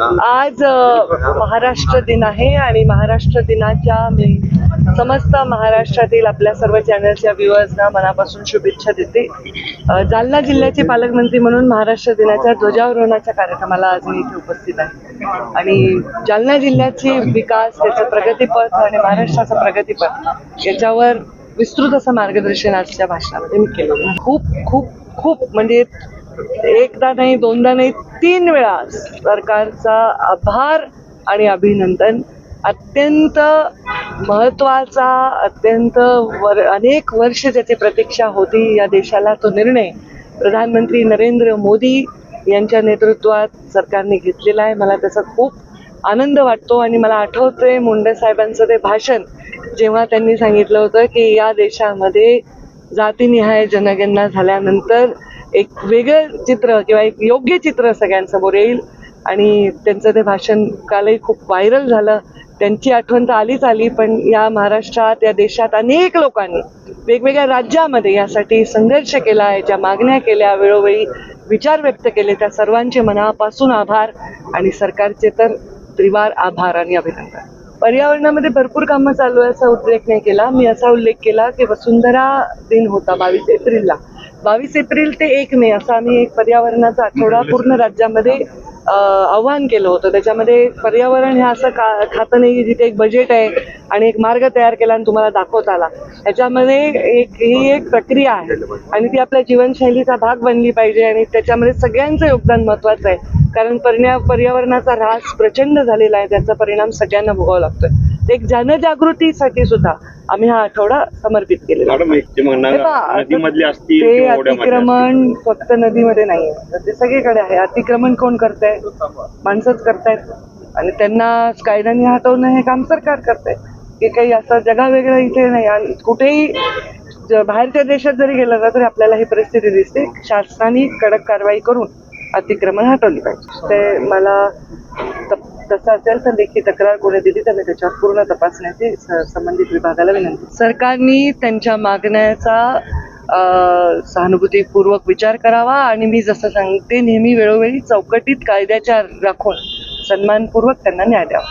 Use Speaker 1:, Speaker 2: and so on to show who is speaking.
Speaker 1: आज महाराष्ट्र दिन आहे आणि महाराष्ट्र दिनाच्या मी समस्त महाराष्ट्रातील आपल्या सर्व चॅनलच्या व्ह्युअर्सना मनापासून शुभेच्छा देते. जालना जिल्ह्याचे पालकमंत्री म्हणून महाराष्ट्र दिनाच्या ध्वजारोहणाच्या कार्यक्रमाला आज मी इथे उपस्थित आहे. आणि जालना जिल्ह्याची विकास त्याचं प्रगतीपथ आणि महाराष्ट्राचं प्रगतीपथ याच्यावर विस्तृत असं मार्गदर्शन आजच्या भाषणामध्ये मी केलं. खूप खूप खूप म्हणजे एकदा नाही दोनदा नाही तीन वेळा सरकारचा आभार आणि अभिनंदन. अत्यंत महत्त्वाचा अत्यंत वर अनेक वर्ष ज्याची प्रतीक्षा होती या देशाला तो निर्णय प्रधानमंत्री नरेंद्र मोदी यांच्या नेतृत्वात सरकारने घेतलेला आहे. मला त्याचा खूप आनंद वाटतो आणि मला आठवतंय मुंडे साहेबांचं ते भाषण जेव्हा त्यांनी सांगितलं होतं की या देशामध्ये जातीनिहाय जनगणना झाल्यानंतर एक वेगळं चित्र किंवा एक योग्य चित्र सगळ्यांसमोर येईल. आणि त्यांचं ते भाषण कालही खूप व्हायरल झालं. त्यांची आठवण तर आलीच आली पण या महाराष्ट्रात या देशात अनेक लोकांनी वेगवेगळ्या राज्यामध्ये यासाठी संघर्ष केला याच्या मागण्या केल्या वेळोवेळी विचार व्यक्त केले. त्या सर्वांचे मनापासून आभार आणि सरकारचे तर त्रिवार आभार आणि अभिनंदन. पर्यावरणामध्ये भरपूर कामं चालू आहे असा उल्लेख नाही केला. मी असा उल्लेख केला की वसुंधरा दिन होता बावीस एप्रिलला. बावीस एप्रिल ते एक मे असा आम्ही एक पर्यावरणाचा आठवडा पूर्ण राज्यामध्ये आव्हान केलं होतं. त्याच्यामध्ये पर्यावरण हे असं का खातं नाही जिथे एक बजेट आहे आणि एक मार्ग तयार केला आणि तुम्हाला दाखवता आला. त्याच्यामध्ये एक ही एक प्रक्रिया आहे आणि ती आपल्या जीवनशैलीचा भाग बनली पाहिजे आणि त्याच्यामध्ये सगळ्यांचं योगदान महत्वाचं आहे. कारण पर्या पर्यावरणाचा ऱ्हास प्रचंड झालेला आहे. त्याचा परिणाम सगळ्यांना भोगावा लागतोय. ते एक जनजागृतीसाठी सुद्धा आम्ही हा आठवडा समर्पित केलेला ते. अतिक्रमण फक्त नदीमध्ये नाहीये तर ते सगळीकडे आहे. अतिक्रमण कोण करताय? माणसंच करतायत. आणि त्यांना कायद्याने हटवणं हे काम सरकार करतंय. की काही असं जगा वेगळं इथे नाही. आणि कुठेही बाहेरच्या देशात जरी गेलं ना तरी आपल्याला ही परिस्थिती दिसते. शासनाने कडक कारवाई करून अतिक्रमण हटवली पाहिजे. ते मला तसं असेल तर लेखी तक्रार कोणी दिली तर मी त्याच्यावर पूर्ण तपासण्याची स- संबंधित विभागाला विनंती. सरकारने त्यांच्या मागण्याचा सहानुभूतीपूर्वक विचार करावा आणि मी जसं सांगते नेहमी वेळोवेळी चौकटीत कायद्याच्या राखून सन्मानपूर्वक त्यांना न्याय द्यावा.